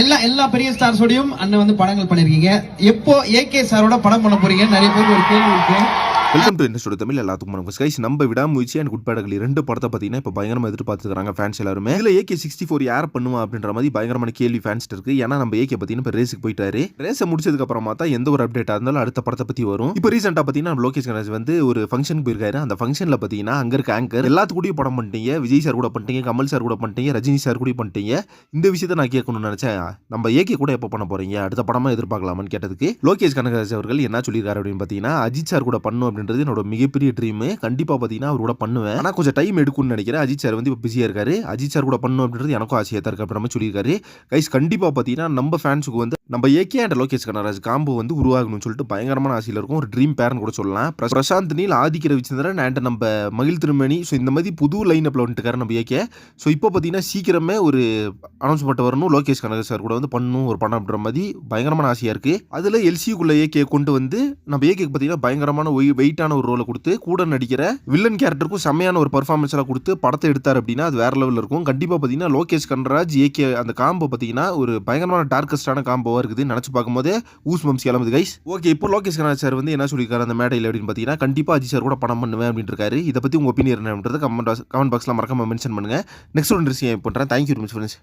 எல்லா எல்லா பெரிய ஸ்டார்ஸோடையும் அண்ணன் வந்து படங்கள் பண்ணிருக்கீங்க. எப்போ ஏகே சாரோட படம் பண்ண போறீங்க நிறைய பேருக்கு ஒரு கேள்வி இருக்கு. வெல்கம் டு இன்ஸ்டோட தமிழ் எல்லாத்துக்கும் வணக்கம். கைஸ் நம்ம விடாமுயற்சி அண்ட் குட் பேடகள் ரெண்டு படத்தை பார்த்தீங்கன்னா இப்போ பயங்கரமாக எதிர்பார்த்துக்கிறாங்க ஃபேன்ஸ் எல்லாருமே. இதில் ஏகே சிக்ஸ்டி ஃபோர் யார் பண்ணுவா அப்படின்ற மாதிரி பயங்கரமான கேள்வி ஃபேன்ஸ் இருக்கு. ஏன்னா நம்ம ஏகே பார்த்தீங்கன்னா இப்போ ரேஸுக்கு போயிட்டாரு. ரேஸை முடிச்சதுக்கு அப்புறமா தான் எந்த ஒரு அப்டேட்டாக இருந்தாலும் அடுத்த படத்தை பற்றி வரும். இப்போ ரீசெண்டாக பார்த்தீங்கன்னா லோகேஷ் கணேஷ் வந்து ஒரு ஃபங்க்ஷனுக்கு போயிருக்காரு. அந்த ஃபங்க்ஷனில் பார்த்தீங்கன்னா அங்கே இருக்க ஆங்கர் எல்லாத்து கூடயும் படம் பண்ணிட்டீங்க. விஜய் சார் கூட பண்ணிட்டீங்க. கமல் சார் கூட பண்ணிட்டீங்க. ரஜினி சார் கூட பண்ணிட்டீங்க. இந்த விஷயத்தை நான் கேட்கணும்னு நினச்சேன். நம்ம ஏகே கூட எப்போ பண்ண போறீங்க? அடுத்த படமாக எதிர்பார்க்கலாமான்னு கேட்டதுக்கு லோகேஷ் கனகராஜ் அவர்கள் என்ன சொல்லியிருக்காரு அப்படின்னு பார்த்தீங்கன்னா அஜித் சார் கூட பண்ணும் அப்படின்றது என்னோட மிகப்பெரிய ட்ரீம் கண்டிப்பாக பார்த்தீங்கன்னா அவர் கூட பண்ணுவேன். ஆனால் கொஞ்சம் டைம் எடுக்கும்னு நினைக்கிறேன். அஜித் சார் வந்து இப்போ பிஸியாக இருக்காரு. அஜித் சார் கூட பண்ணும் அப்படின்றது எனக்கும் ஆசையாக தான் இருக்கு அப்படின்ற மாதிரி சொல்லியிருக்காரு. கைஸ் கண்டிப்பாக பார்த்தீங்கன்னா நம்ம ஃபேன்ஸுக்கு வந்து நம்ம AK and Lokesh Kanagaraj combo வந்து உருவாகணும்னு சொல்லிட்டு பயங்கரமான ஆசையில் இருக்கும். ஒரு ட்ரீம் பேரன் கூட சொல்லலாம். பிரசாந்த் நீல் ஆதிக்க ரவிச்சந்திரன் அண்ட் நம்ம மகிழ் திருமணி ஸோ இந்த மாதிரி புது லைன் அப்பில் வந்துட்டுக்காரு நம்ம ஏகே ஸோ இப்போ பார்த்தீங்கன்னா சீக்கிரமே ஒரு அனௌன்ஸ்மெண்ட் வரணும். லோகேஷ் கனராஜ் சார் கூட வந்து பண்ணணும் ஒரு படம் அப்படின்ற மாதிரி பயங்கரமான ஆசையாக இருக்குது அதில் எல்சிக்குள்ள ஏகே கொண்டு வந்து நம்ம ஏகேக்கு பார்த்தீங்கன்னா பயங்கரமான வெயிட்டான ஒரு ரோலை கொடுத்து கூட நடிக்கிற வில்லன் கேரக்டருக்கும் செம்மையான ஒரு பர்ஃபார்மன்ஸ்லாம் கொடுத்து படத்தை எடுத்தார் அப்படின்னா அது வேற லெவலில் இருக்கும். கண்டிப்பாக பார்த்தீங்கன்னா லோகேஷ் கனராஜ் ஏகே அந்த காம்போ பார்த்தீங்கன்னா ஒரு பயங்கரமான டார்க்கஸ்டான காம்போவாக இருக்குது நினச்சி பார்க்கும்போது ஊஸ் மம்ஸ் கிளம்புது கைஸ் ஓகே இப்போ லோகேஷ் கனராஜ் சார் வந்து என்ன சொல்லியிருக்காரு அந்த மேடையில் அப்படின்னு பார்த்தீங்கன்னா கண்டிப்பாக அஜி சார் கூட படம் பண்ணுவேன் அப்படின்னு இருக்காரு. இதை பற்றி உங்கள் ஒப்பீனியன் என்னன்றது கமெண்ட் கமெண்ட் பாக்ஸில் மறக்காம மென்ஷன் பண்ணுங்க. நெக்ஸ்ட் ஒரு இன்ட்ரெஸ்டிங் பண்ணுறேன் தேங்க்யூ மிஸ் ஃப்ரெண்ட்ஸ்